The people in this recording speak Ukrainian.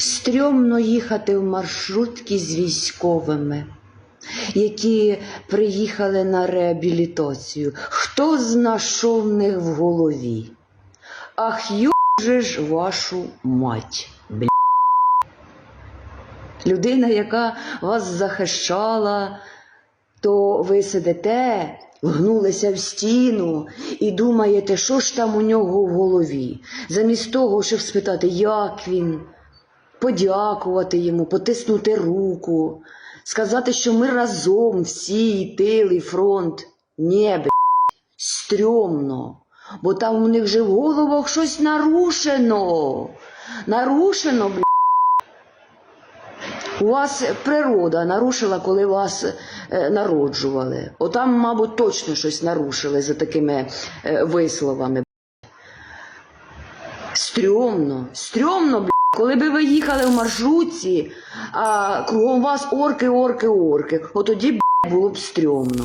Стрьомно їхати в маршрутки з військовими, які приїхали на реабілітацію. Хто знайшов них в голові? Ах, юже ж вашу мать. Бля. Людина, яка вас захищала, то ви сидите, вгнулися в стіну і думаєте, що ж там у нього в голові. Замість того, щоб спитати, як він, подякувати йому, потиснути руку, сказати, що ми разом всі, і фронт. Ні, б***, стрьомно, бо там у них же в головах щось нарушено. Нарушено, б***. У вас природа нарушила, коли вас е, народжували. Отам, мабуть, точно щось нарушили за такими е, висловами. Стрьомно, стрьомно. Коли би ви їхали в маршрутці, а кругом вас орки, орки, орки, отоді тоді б було б стрьомно.